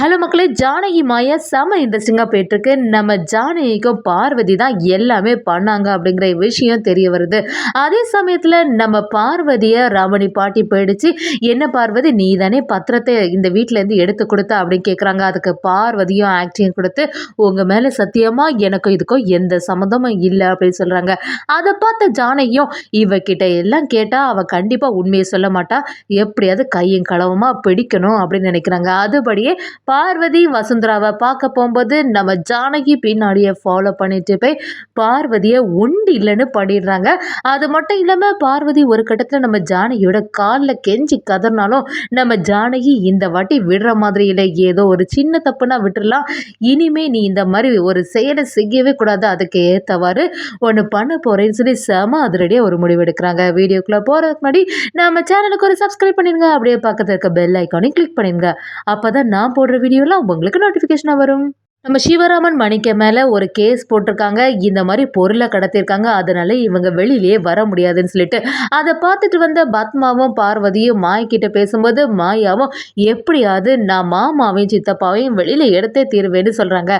Hello மக்களே ஜானகி மாயா செம இன்ட்ரெஸ்டிங்காக போயிட்டுருக்கு. நம்ம ஜானகிக்கும் பார்வதி தான் எல்லாமே பண்ணாங்க அப்படிங்கிற விஷயம் தெரிய வருது. அதே சமயத்தில் நம்ம பார்வதியை ரமணி பாட்டி போயிடுச்சு. என்ன பார்வதி நீ தானே பத்திரத்தை இந்த வீட்டிலேருந்து எடுத்து கொடுத்த அப்படின்னு கேட்குறாங்க அதுக்கு பார்வதியும் ஆக்டிங் கொடுத்து உங்கள் மேலே சத்தியமாக எனக்கும் இதுக்கும் எந்த சம்மந்தமும் இல்லை அப்படின்னு சொல்கிறாங்க அதை பார்த்த ஜானகியும் இவகிட்ட எல்லாம் கேட்டால் அவள் கண்டிப்பாக உண்மையை சொல்ல மாட்டா. எப்படியாவது கையும் களவுமாக பிடிக்கணும் அப்படின்னு நினைக்கிறாங்க. அதுபடியே பார்வதி வசுந்தராவை பார்க்க போகும்போது நம்ம ஜானகி பின்னாடியே ஃபாலோ பண்ணிட்டு போய் பார்வதியை உண்டு இல்லைன்னு பண்ணிடுறாங்க. அது மட்டும் இல்லாமல் பார்வதி ஒரு கட்டத்தில் நம்ம ஜானகியோட காலில் கெஞ்சி கதறினாலும் நம்ம ஜானகி இந்த வாட்டி விடுற மாதிரி இல்லை ஏதோ ஒரு சின்ன தப்புனா விட்டுறலாம். இனிமே நீ இந்த மாதிரி ஒரு செயலை செய்யவே கூடாது அதுக்கு ஏற்றவாறு ஒன்று பண்ண போகிறேன்னு சொல்லி செம அதிரடியாக ஒரு முடிவு எடுக்கிறாங்க. வீடியோக்குள்ளே போகிறதுக்கு முன்னாடி நம்ம சேனலுக்கு ஒரு சப்ஸ்கிரைப் பண்ணிடுங்க. அப்படியே பக்கத்தில் இருக்க பெல் ஐக்கானையும் கிளிக் பண்ணிடுங்க. அப்போ தான் நான் போடுற வீடியோலாம் உங்களுக்கு நோட்டிஃபிகேஷனாக வரும். நம்ம சிவராமன் மணிக்க மேலே ஒரு கேஸ் போட்டிருக்காங்க. இந்த மாதிரி பொருளை கடத்திருக்காங்க அதனால இவங்க வெளியிலேயே வர முடியாதுன்னு சொல்லிட்டு அதை பார்த்துட்டு வந்த பத்மாவும் பார்வதியும் மாய்கிட்ட பேசும்போது மாயாவும் எப்படியாவது நான் மாமாவையும் சித்தப்பாவையும் வெளியில் எடுத்தே தீருவேன்னு சொல்கிறாங்க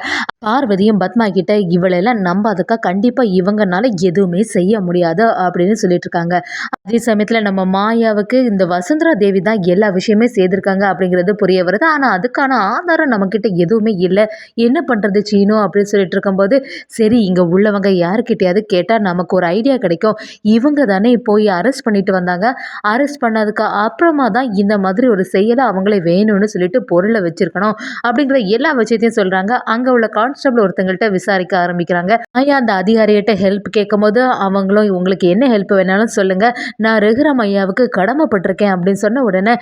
பார்வதியும் பத்மா கிட்ட இவளெல்லாம் நம்பாதக்கா. கண்டிப்பாக இவங்கனால எதுவுமே செய்ய முடியாது அப்படின்னு சொல்லிட்டு இருக்காங்க. அதே சமயத்தில் நம்ம மாயாவுக்கு இந்த வசுந்தரா தேவி தான் எல்லா விஷயமே செய்திருக்காங்க அப்படிங்கிறது புரிய வருது. ஆனால் அதுக்கான ஆதாரம் நம்மக்கிட்ட எதுவுமே இல்லை. என்ன பண்ணுறது சீனோ அப்படின்னு சொல்லிட்டு இருக்கும்போது சரி இங்கே உள்ளவங்க யாருக்கிட்டையாவது கேட்டால் நமக்கு ஒரு ஐடியா கிடைக்கும். இவங்க தானே போய் அரெஸ்ட் பண்ணிட்டு வந்தாங்க. அரெஸ்ட் பண்ணதுக்கு அப்புறமா தான் இந்த மாதிரி ஒரு செயலை அவங்களே வேணும்னு சொல்லிட்டு பொருளை வச்சிருக்கணும் அப்படிங்கிற எல்லா விஷயத்தையும் சொல்கிறாங்க அங்கே உள்ள கான்ஸ்டபிள் ஒருத்தங்கள்ட்ட விசாரிக்க ஆரம்பிக்கிறாங்க. ஐயா அந்த அதிகாரிகிட்ட ஹெல்ப் கேட்கும்போது அவங்களும் உங்களுக்கு என்ன ஹெல்ப் வேணாலும் சொல்லுங்கள் நான் ரகுராம் ஐயாவுக்கு கடமைப்பட்டிருக்கேன் அப்படின்னு சொன்ன உடனே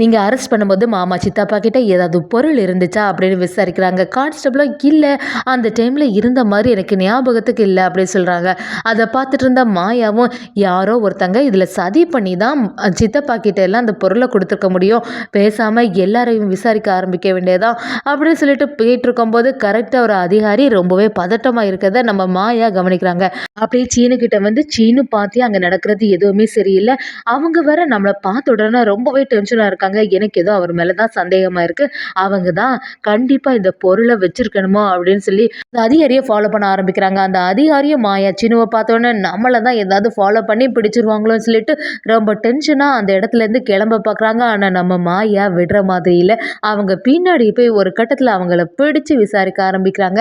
நீங்கள் அரெஸ்ட் பண்ணும்போது மாமா சித்தப்பா கிட்டே ஏதாவது பொருள் இருந்துச்சா? அப்படின்னு விசாரிக்கிறாங்க. கான்ஸ்டபிளும் இல்லை அந்த டைமில் இருந்த மாதிரி எனக்கு ஞாபகத்துக்கு இல்லை அப்படின்னு சொல்கிறாங்க அதை பார்த்துட்டு இருந்த மாயாவும் யாரோ ஒருத்தங்க இதில் சதி பண்ணி தான் சித்தப்பா கிட்ட எல்லாம் அந்த பொருளை கொடுத்துருக்க முடியும். பேசாமல் எல்லாரையும் விசாரிக்க ஆரம்பிக்க வேண்டியதான் அப்படின்னு சொல்லிட்டு போயிட்டு இருக்கும்போது கரெக்டாக ஒரு அதிகாரி ரொம்பவே பதட்டமாக இருக்கிறத நம்ம மாயா கவனிக்கிறாங்க. அப்படியே சீனுக்கிட்ட வந்து சீனு பார்த்து அங்கே நடக்கிறது எதுவுமே சரியில்லை. அவங்க வேற நம்மளை பார்த்த உடனே ரொம்பவே டென்ஷனாக இருக்காங்க. எனக்கு ஏதோ அவர் மேலே தான் சந்தேகமாக இருக்குது அவங்க தான் கண்டிப்பாக இந்த பொருளை வச்சிருக்கணுமோ அப்படின்னு சொல்லி அந்த அதிகாரியை ஃபாலோ பண்ண ஆரம்பிக்கிறாங்க. அந்த அதிகாரியும் மாயா சினுவை பார்த்தோன்னே நம்மளை தான் ஏதாவது ஃபாலோ பண்ணி பிடிச்சிருவாங்களோன்னு சொல்லிட்டு ரொம்ப டென்ஷனாக அந்த இடத்துலேருந்து கிளம்ப பார்க்குறாங்க. ஆனால் நம்ம மாயா விடுற மாதிரி இல்லை அவங்க பின்னாடி போய் ஒரு கட்டத்தில் அவங்கள பிடிச்சு விசாரிக்க ஆரம்பிக்கிறாங்க.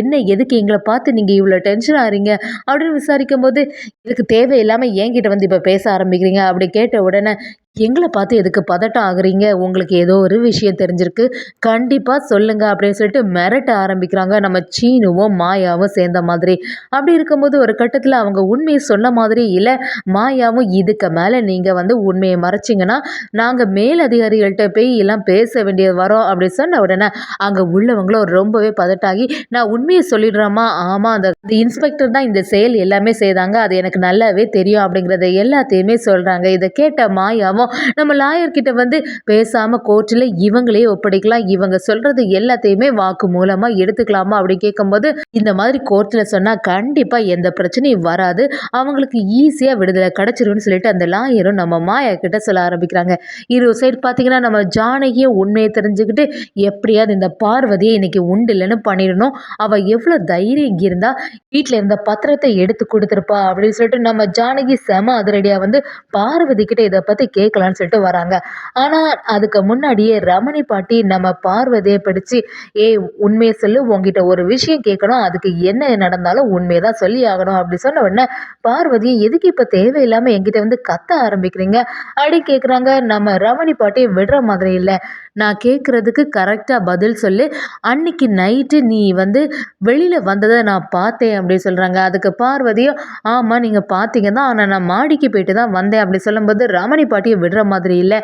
என்ன எதுக்கு எங்களை பார்த்து நீங்கள் இவ்வளோ டென்ஷன் ஆகிறீங்க அப்படின்னு விசாரிக்கும் போது இதுக்கு தேவையில்லாமல் என்கிட்ட வந்து இப்போ பேச ஆரம்பிக்கிறீங்க. அப்படி கேட்ட உடனே எங்களை பார்த்து எதுக்கு பதட்டம் ஆகுறீங்க? உங்களுக்கு ஏதோ ஒரு விஷயம் தெரிஞ்சிருக்கு. கண்டிப்பாக சொல்லுங்கள் அப்படின்னு சொல்லிட்டு மிரட்ட ஆரம்பிக்கிறாங்க. நம்ம சீனுவும் மாயாவும் சேர்ந்த மாதிரி. அப்படி இருக்கும்போது ஒரு கட்டத்தில் அவங்க உண்மையை சொன்ன மாதிரி இல்லை. மாயாவும் இதுக்கு மேலே நீங்கள் வந்து உண்மையை மறைச்சிங்கன்னா நாங்கள் மேலதிகாரிகள்கிட்ட போய் எல்லாம் பேச வேண்டியது வரோம் அப்படின்னு சொன்ன உடனே அங்கே உள்ளவங்களும் ரொம்பவே பதட்டாகி நான் உண்மையை சொல்லிடுறோமா ஆமாம் அந்த இந்த இன்ஸ்பெக்டர் தான் இந்த செயல் எல்லாமே செய்தாங்க. அது எனக்கு நல்லாவே தெரியும் அப்படிங்கிறத எல்லாத்தையுமே சொல்கிறாங்க இதை கேட்ட மாயாவும் நம்ம லாயர்கிட்ட வந்து பேசாமல் கோர்ட்டில் இவங்களே ஒப்படைக்கலாம். இவங்க சொல்கிறது எல்லாத்தையுமே வாக்கு மூலமாக எடுத்துக்கலாமா அப்படி கேட்கும்போது இந்த மாதிரி கோர்ட்டில் சொன்னால் கண்டிப்பாக எந்த பிரச்சனையும் வராது. அவங்களுக்கு ஈஸியாக விடுதலை கிடச்சிரும்னு சொல்லிட்டு அந்த லாயரும் நம்ம மாயா கிட்ட சொல்ல ஆரம்பிக்கிறாங்க. இரு சைடு பார்த்தீங்கன்னா நம்ம ஜானகியும் உண்மையை தெரிஞ்சுக்கிட்டு எப்படியாவது இந்த பார்வதியை இன்னைக்கு உண்டு இல்லைன்னு பண்ணிடணும். அவள் எவ்வளோ தைரியம் இருந்தால் வீட்டில் இருந்த பத்திரத்தை எடுத்து கொடுத்துருப்பா அப்படின்னு சொல்லிட்டு நம்ம ஜானகி செம அதிரடியாக வந்து பார்வதி கிட்ட இதை பற்றி கேட்கலான்னு சொல்லிட்டு வராங்க. ஆனால் அதுக்கு முன்னாடியே ரமணி பாட்டி நம்ம பார்வதியை பிடிச்சி ஏய் உண்மையை சொல்லு உங்ககிட்ட ஒரு விஷயம் கேட்கணும். அதுக்கு என்ன நடந்தாலும் உண்மையை தான் சொல்லி ஆகணும். அப்படி சொன்ன உடனே பார்வதி எதுக்கு இப்போ தேவையில்லாமல் எங்கிட்ட வந்து கத்த ஆரம்பிக்கிறீங்க? அப்படி கேட்குறாங்க நம்ம ரமணி பாட்டி விடுற மாதிரி இல்லை. நான் கேட்குறதுக்கு கரெக்டாக பதில் சொல்லு. அன்னைக்கு நைட்டு நீ வந்து வெளியில் வந்ததை நான் பார்த்தேன் அப்படின்னு சொல்கிறாங்க அதுக்கு பார்வதியும் ஆமாம் நீங்கள் பார்த்தீங்க தான் ஆனால் நான் மாடிக்கு போயிட்டு தான் வந்தேன் அப்படி சொல்லும்போது ரமணி பாட்டியை விடுற மாதிரி இல்லை.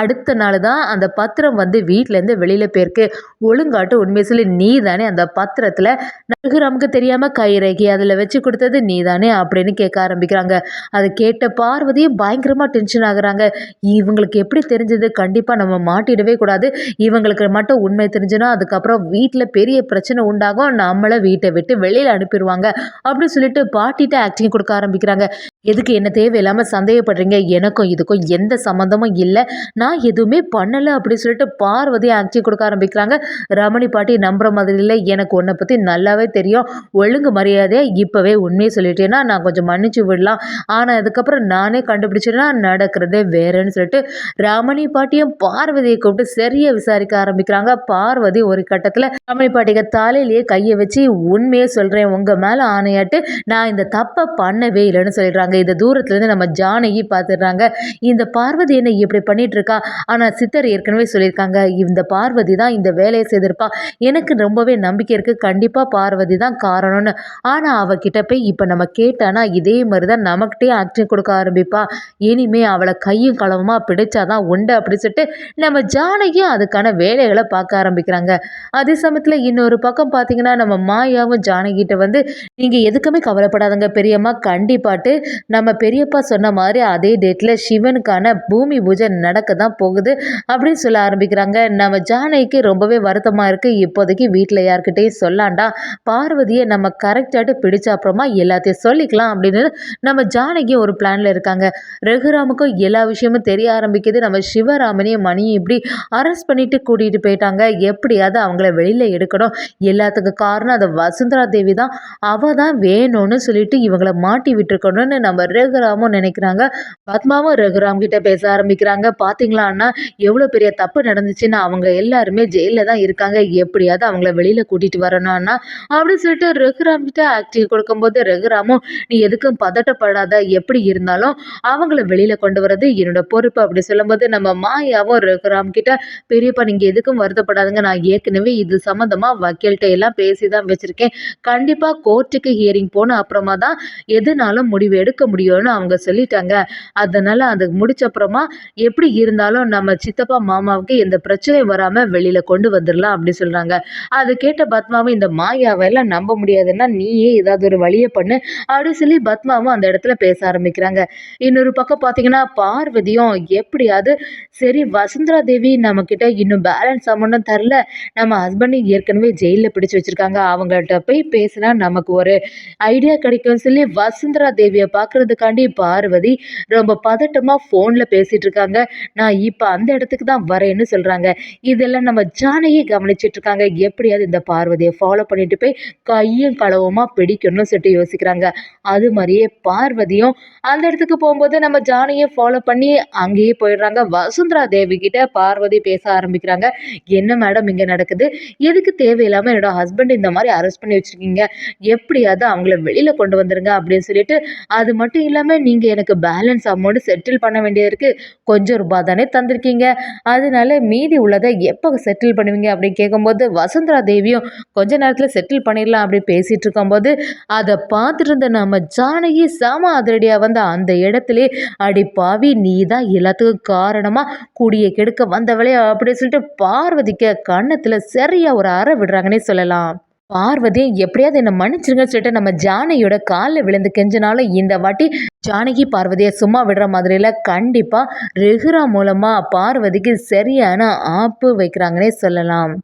அடுத்த நாள் தான் அந்த பத்திரம் வந்து வீட்டிலேருந்து வெளியில் போயிருக்கு. ஒழுங்காட்டு உண்மை சொல்லி நீ தானே அந்த பத்திரத்தில் ரகுராமுக்கு தெரியாமல் கைரேகி அதில் வச்சு கொடுத்தது நீ தானே அப்படின்னு கேட்க ஆரம்பிக்கிறாங்க. அதை கேட்ட பார்வதியும் பயங்கரமாக டென்ஷன் ஆகுறாங்க. இவங்களுக்கு எப்படி தெரிஞ்சது? கண்டிப்பாக நம்ம மாட்டிடுவேன் சொல்லவே கூடாது. இவங்களுக்கு மட்டும் உண்மை தெரிஞ்சுன்னா அதுக்கப்புறம் வீட்டில் பெரிய பிரச்சனை உண்டாகும். நம்மளை வீட்டை விட்டு வெளியில் அனுப்பிடுவாங்க. அப்படின்னு சொல்லிட்டு பாட்டிகிட்ட ஆக்டிங் கொடுக்க ஆரம்பிக்கிறாங்க. எதுக்கு என்ன தேவையில்லாமல் சந்தேகப்படுறீங்க? எனக்கும் இதுக்கும் எந்த சம்மந்தமும் இல்லை. நான் எதுவுமே பண்ணலை அப்படின்னு சொல்லிட்டு பார்வதி ஆக்டிங் கொடுக்க ஆரம்பிக்கிறாங்க. ரமணி பாட்டி நம்புற மாதிரி இல்லை. எனக்கு உன்னை பற்றி நல்லாவே தெரியும். ஒழுங்கு மரியாதையாக இப்போவே உண்மையை சொல்லிட்டேன்னா நான் கொஞ்சம் மன்னிச்சு விடலாம். ஆனால் அதுக்கப்புறம் நானே கண்டுபிடிச்சேன்னா நடக்கிறதே வேறேன்னு சொல்லிட்டு ரமணி பாட்டியும் பார்வதியை கூப்பிட்டு சரியாக விசாரிக்க ஆரம்பிக்கிறாங்க. பார்வதி ஒரு கட்டத்தில் தமிழ் பாட்டிக தலையிலேயே கையை வச்சு உண்மையே சொல்கிறேன் உங்கள் மேலே ஆணையாட்டு நான் இந்த தப்பை பண்ணவே இல்லைன்னு சொல்லிடுறாங்க. இந்த தூரத்துலேருந்து நம்ம ஜானகி பார்த்துடுறாங்க. இந்த பார்வதி என்ன இப்படி பண்ணிட்டு இருக்கா ஆனால் சித்தர் ஏற்கனவே சொல்லியிருக்காங்க. இந்த பார்வதி தான் இந்த வேலையை செய்திருப்பா. எனக்கு ரொம்பவே நம்பிக்கை இருக்குது கண்டிப்பாக பார்வதி தான் காரணம்னு. ஆனால் அவகிட்ட போய் இப்போ நம்ம கேட்டானா இதே மாதிரி தான் நமக்கிட்டே ஆக்ஷன் கொடுக்க ஆரம்பிப்பா. இனிமே அவளை கையும் களவுமாக பிடிச்சாதான் உண்டு அப்படி சொல்லிட்டு நம்ம ஜா ஜானகியும் அதுக்கான வேலைகளை பார்க்க ஆரம்பிக்கிறாங்க. அதே சமயத்தில் இன்னொரு பக்கம் பார்த்தீங்கன்னா நம்ம மாயாவும் ஜானகிட்ட வந்து நீங்கள் எதுக்குமே கவலைப்படாதங்க பெரியம்மா. கண்டிப்பாட்டு நம்ம பெரியப்பா சொன்ன மாதிரி அதே டேட்டில் சிவனுக்கான பூமி பூஜை நடக்க தான் போகுது அப்படின்னு சொல்ல ஆரம்பிக்கிறாங்க. நம்ம ஜானகிக்கு ரொம்பவே வருத்தமாக இருக்குது இப்போதைக்கு வீட்டில் யார்கிட்டையும் சொல்லாண்டா. பார்வதியை நம்ம கரெக்டாகிட்டு பிடிச்ச அப்புறமா எல்லாத்தையும் சொல்லிக்கலாம் அப்படின்னு நம்ம ஜானகி ஒரு பிளானில் இருக்காங்க. ரகுராமுக்கும் எல்லா விஷயமும் தெரிய ஆரம்பிக்குது. நம்ம சிவராமனையும் மணியும் இப்படி அரெஸ்ட் பண்ணிட்டு கூட்டிகிட்டு போயிட்டாங்க. எப்படியாவது அவங்கள வெளியில் எடுக்கணும். எல்லாத்துக்கும் காரணம் அதை வசுந்தரா தேவி தான். அவள் தான் வேணும்னு சொல்லிட்டு இவங்கள மாட்டி விட்டுருக்கணும்னு நம்ம ரகுராமும் நினைக்கிறாங்க. பத்மாவும் ரகுராம் கிட்ட பேச ஆரம்பிக்கிறாங்க. பார்த்தீங்களா அண்ணா? எவ்வளோ பெரிய தப்பு நடந்துச்சுன்னு அவங்க எல்லாருமே ஜெயிலில் தான் இருக்காங்க. எப்படியாவது அவங்கள வெளியில் கூட்டிகிட்டு வரணும் அண்ணா. அப்படின்னு சொல்லிட்டு ரகுராம் கிட்ட ஆக்டிவ் கொடுக்கும்போது ரகுராமும் நீ எதுக்கும் பதட்டப்படாத. எப்படி இருந்தாலும் அவங்கள வெளியில் கொண்டு வரது என்னோட பொறுப்பு. அப்படி சொல்லும்போது நம்ம மாயாவும் ரகுராம் கிட்ட பெரியப்பா நீங்கள் எதுக்கும் வருத்தப்படாதுங்க. நான் ஏற்கனவே இது சம்மந்தமாக வக்கீல்கிட்ட எல்லாம் பேசி தான் வச்சுருக்கேன். கண்டிப்பாக கோர்ட்டுக்கு ஹியரிங் போன அப்புறமா தான் எதுனாலும் முடிவு எடுக்க முடியும்னு அவங்க சொல்லிட்டாங்க. அதனால் அது முடிச்ச அப்புறமா எப்படி இருந்தாலும் நம்ம சித்தப்பா மாமாவுக்கு எந்த பிரச்சனையும் வராமல் வெளியில் கொண்டு வந்துடலாம் அப்படி சொல்கிறாங்க அது கேட்ட பத்மாவும் இந்த மாயாவெல்லாம் நம்ப முடியாதுன்னா நீயே ஏதாவது ஒரு வழியை பண்ணு அப்படின்னு சொல்லி பத்மாவும் அந்த இடத்துல பேச ஆரம்பிக்கிறாங்க. இன்னொரு பக்கம் பார்த்தீங்கன்னா பார்வதியும் எப்படியாவது சரி வசுந்தரா தேவி நம்மக்கிட்ட இன்னும் பேலன்ஸ் அமௌண்ட்டும் தரல. நம்ம ஹஸ்பண்டையும் ஏற்கனவே ஜெயிலில் பிடிச்சி வச்சுருக்காங்க. அவங்கள்ட்ட போய் பேசினா நமக்கு ஒரு ஐடியா கிடைக்கும்னு சொல்லி வசுந்தரா தேவியை பார்க்குறதுக்காண்டி பார்வதி ரொம்ப பதட்டமாக ஃபோனில் பேசிகிட்டு இருக்காங்க. நான் இப்போ அந்த இடத்துக்கு தான் வரேன்னு சொல்கிறாங்க இதெல்லாம் நம்ம ஜானையை கவனிச்சிட்டு இருக்காங்க. எப்படியாவது இந்த பார்வதியை ஃபாலோ பண்ணிட்டு போய் கையும் களவுமாக பிடிக்கணும்னு சொல்லிட்டு யோசிக்கிறாங்க. அது மாதிரியே பார்வதியும் அந்த இடத்துக்கு போகும்போது நம்ம ஜானையை ஃபாலோ பண்ணி அங்கேயே போயிடுறாங்க. வசுந்தரா தேவி கிட்ட பார்வதி பேச ஆரம்பிக்கிறாங்க. என்ன மேடம் இங்கே நடக்குது? எதுக்கு தேவையில்லாமல் என்னோட ஹஸ்பண்ட் இந்த மாதிரி அரெஸ்ட் பண்ணி வச்சுருக்கீங்க? எப்படியாவது அவங்கள வெளியில் கொண்டு வந்துருங்க அப்படின்னு சொல்லிட்டு அது மட்டும் இல்லாமல் நீங்கள் எனக்கு பேலன்ஸ் அமௌண்ட் செட்டில் பண்ண வேண்டியது கொஞ்சம் ரூபா தானே தந்திருக்கீங்க. அதனால மீதி உள்ளதை எப்போ செட்டில் பண்ணுவீங்க அப்படின்னு கேட்கும்போது வசுந்தரா தேவியும் கொஞ்ச நேரத்தில் செட்டில் பண்ணிடலாம் அப்படி பேசிகிட்டு இருக்கும்போது அதை பார்த்துட்டு இருந்த நம்ம ஜானகி சம அதிரடியாக வந்த அந்த இடத்துல அடி பாவி நீ தான் எல்லாத்துக்கும் காரணமாக கூடிய கெடுக்க வந்த வந்தவளே அப்படின்னு சொல்லிட்டு பார்வதிக்கு கன்னத்தில் சரியாக ஒரு அறை விடுறாங்கன்னே சொல்லலாம். பார்வதி எப்படியாவது என்னை மன்னிச்சிருங்கன்னு சொல்லிட்டு நம்ம ஜானகியோட காலில் விழுந்து கெஞ்சினாலும் இந்த வாட்டி ஜானகி பார்வதியை சும்மா விடுற மாதிரியில் கண்டிப்பாக ரெகுரா மூலமாக பார்வதிக்கு சரியான ஆப்பு வைக்கிறாங்கன்னே சொல்லலாம்.